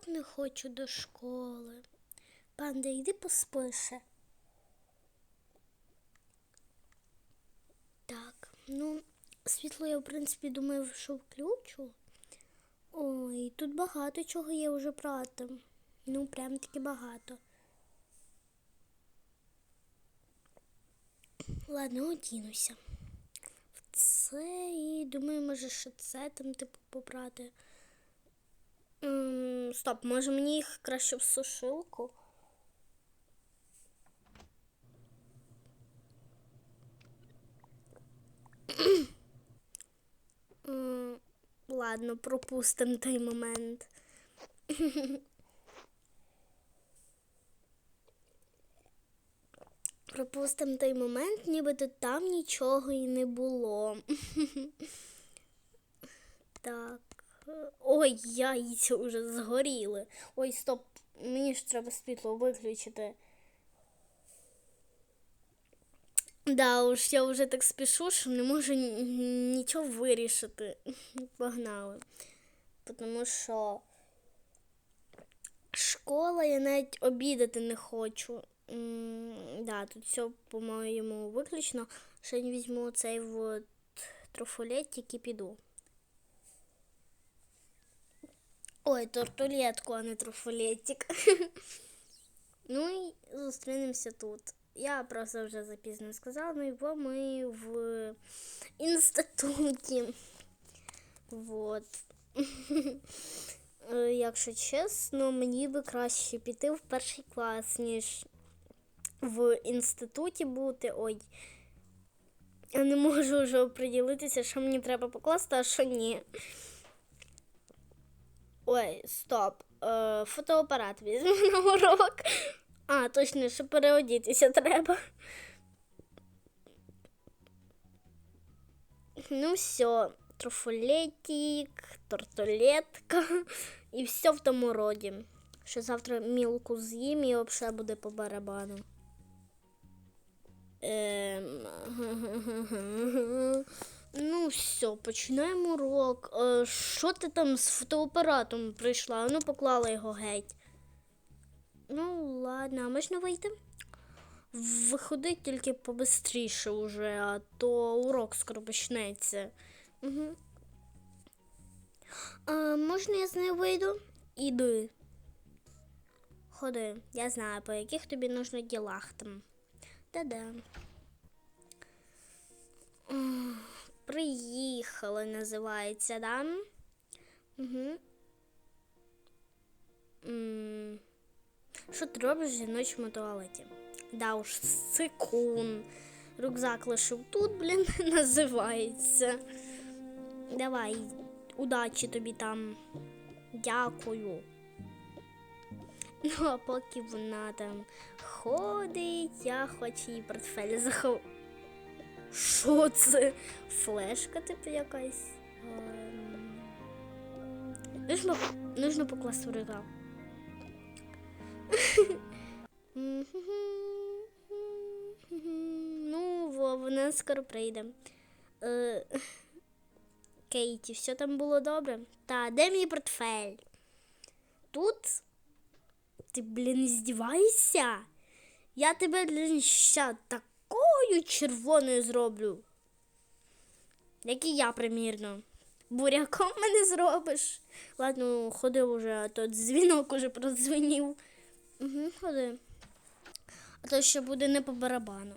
Так не хочу до школи. Панда, йди поспише. Так, ну, світло я, в принципі, думаю, що включу. Ой, тут багато чого є вже прати. Ну, прям таки багато. Ладно, одінуся. В це і думаю, може, що це там, типу, попрати. М, стоп, може мені їх краще в сушилку? Ладно, пропустимо той момент. Пропустимо той момент, нібито там нічого і не було. Так. Ой, яйця вже згоріли. Ой, стоп, мені ж треба світло виключити. Да, уж я вже так спішу, що не можу нічого вирішити. Погнали. Тому що школа я навіть обідати не хочу. М, Да, тут все, по-моєму, виключно. Ще я візьму цей вот трофолетик і піду. Ой, тортулетку, а не трофолетик. ну і зустрінемося тут. Я просто вже запізно сказала, ну бо ми в інституті. Вот. Е, Якщо чесно, мені би краще піти в перший клас, ніж в інституті бути. Ой. Я не можу вже оприділитися, що мені треба покласти, а що ні. Ой, стоп. Е, фотоапарат візьму на урок. А, точно, що переодітися треба. Ну все, трофолетик, тортулетка і все в тому роді. Що завтра мілку з'їм і взагалі буде по барабану. Ем... Ну, все, починаємо урок. Е, Що ти там з фотоапаратом прийшла? Ну, поклала його геть. Ну, ладно, а можна вийти? Виходи тільки побистріше уже, а то урок скоро почнеться. Угу. А, можна я з нею вийду? Іди. Ходи, я знаю, по яких тобі нужно ділах там. Та-да. Приїхали, називається, да? Угу. Що ти робиш в жіночому туалеті? Да уж, секунд. Рюкзак лишив тут, блін, називається. Давай, удачі тобі там. Дякую. Ну, а поки вона там ходить, я хочу її портфель заховати. Що це? Флешка, типу, якась. Ем, Нужно, нужно покласти рюкзак. Ну, во, вона скоро прийде. Е, Кейті, все там було добре? Та, де мій портфель? Тут? Ти, блін, здіваєшся? Я тебе, блін, ща такою червоною зроблю. Як і я, примірно. Буряком мене зробиш. Ладно, ходи вже, а то дзвінок уже продзвенів. Угу, ходи. А то ще буде не по барабану.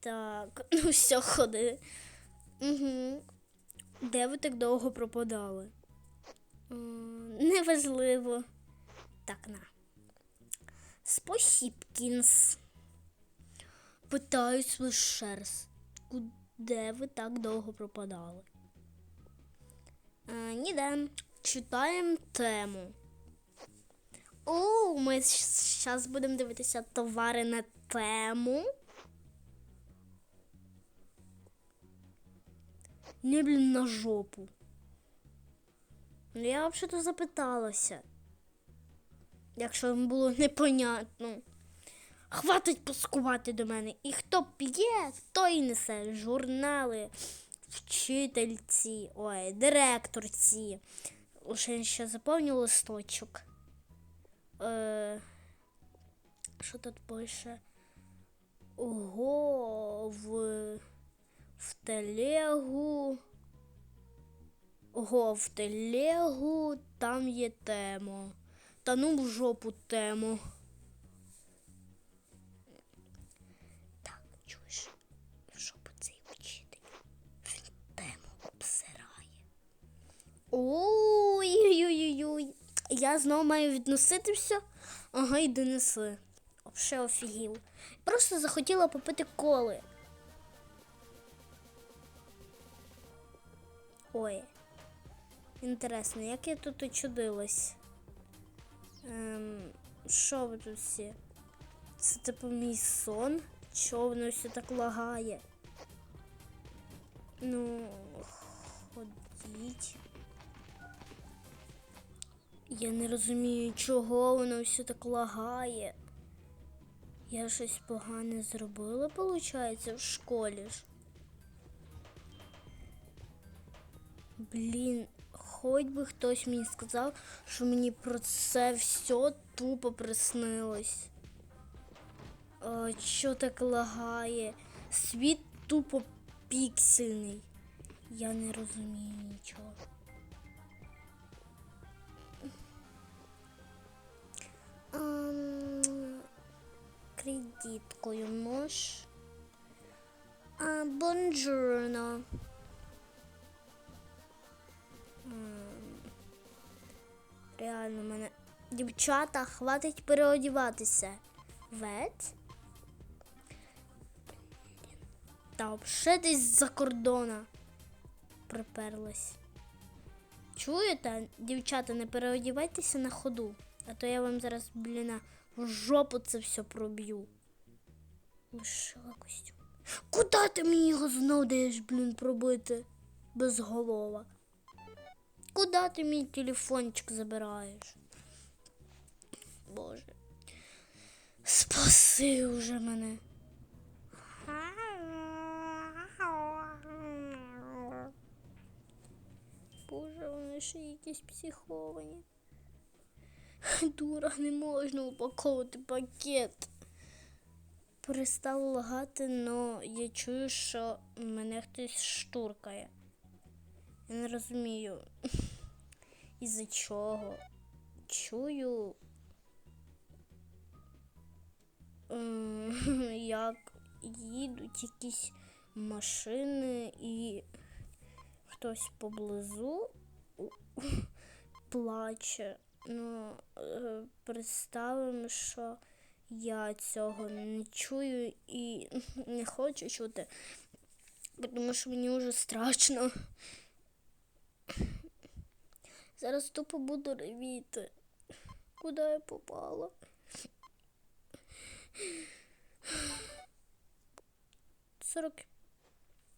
Так, ну все, ходи. Угу. Де ви так довго пропадали? Неважливо. Так, на. Спосібкінс. Питаюсь лише раз. Де ви так довго пропадали? А, ніде. Читаємо тему. О, ми зараз будемо дивитися товари на тему. Не, блін, на жопу. Ну, я взагалі запиталася. Якщо вам було непонятно. Хватить пускувати до мене. І хто п'є, той несе журнали, вчительці, ой, директорці. Уже ще заповню листочок. Е, що тут більше? Ого, в, в телегу. Ого, в телегу там є тема. Та ну в жопу тему. Чуєш, в цей вчитель. Він тему обсирає. Ой-ой-ой-ой. Я знову маю відносити все. Ага, і донесли. Вообще офігів. Просто захотіла попити коли. Ой. Інтересно, як я тут очудилась? Ем, що ви тут всі? Це типу мій сон? Чого воно все так лагає? Ну, ходіть. Я не розумію, чого воно все так лагає. Я щось погане зробила, виходить, в школі ж. Блін, хоч би хтось мені сказав, що мені про це все тупо приснилось. А, що так лагає? Світ тупо піксельний. Я не розумію нічого. Кредиткою мож. А, бонжурно. Реально, мене дівчата, хватить переодіватися. Вет? Та взагалі десь за кордона приперлась. Чуєте, дівчата, не переодівайтеся на ходу, а то я вам зараз, бліна, в жопу це все проб'ю. Лишила костюм. Куди ти мені його знов даєш, блін, пробити? Без голова. Куди ти мій телефончик забираєш? Боже. Спаси уже мене. Боже, ще якісь психовані. Дура, не можна упаковувати пакет. Перестало лагати, але я чую, що мене хтось штуркає. Я не розумію. Із-за чого? Чую. ем, Як їдуть якісь машини і хтось поблизу плаче. Ну, е, представимо, що я цього не чую і не хочу чути, тому що мені вже страшно. Зараз тупо буду ревіти. Куди я попала? Сорок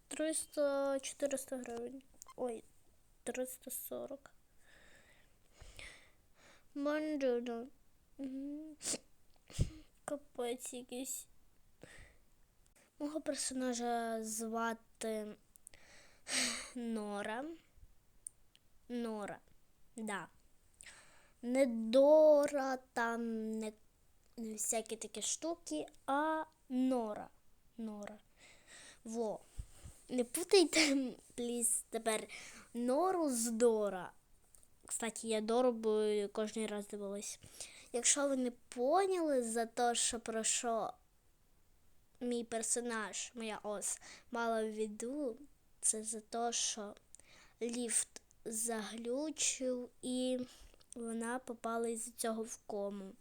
триста чотириста гривень. Ой, триста сорок. Бонджурно. Мгм. Капець якийсь. Мого персонажа звати Нора. Нора. Да. Не Дора, там не, не всякі такі штуки, а Нора. Нора. Во. Не путайте, пліз, тепер Нору з Дора. Кстати, я Дору кожен раз дивилась. Якщо ви не поняли за те, що про що мій персонаж, моя ос, мала в виду, це за те, що ліфт заглючив і вона попала із цього в кому.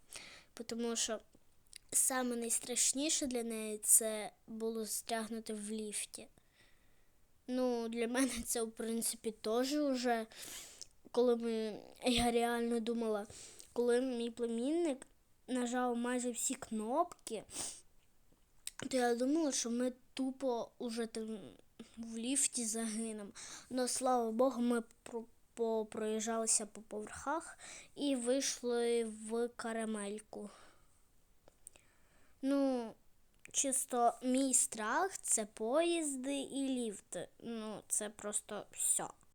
Тому що саме найстрашніше для неї це було стрягнути в ліфті. Ну, для мене це, в принципі, теж вже, коли ми, я реально думала, коли мій племінник нажав майже всі кнопки, то я думала, що ми тупо уже там в ліфті загинемо. Но слава Богу, ми про- проїжджалися по поверхах і вийшли в карамельку. Ну, чисто мій страх це поїзди і ліфти. Ну, це просто все.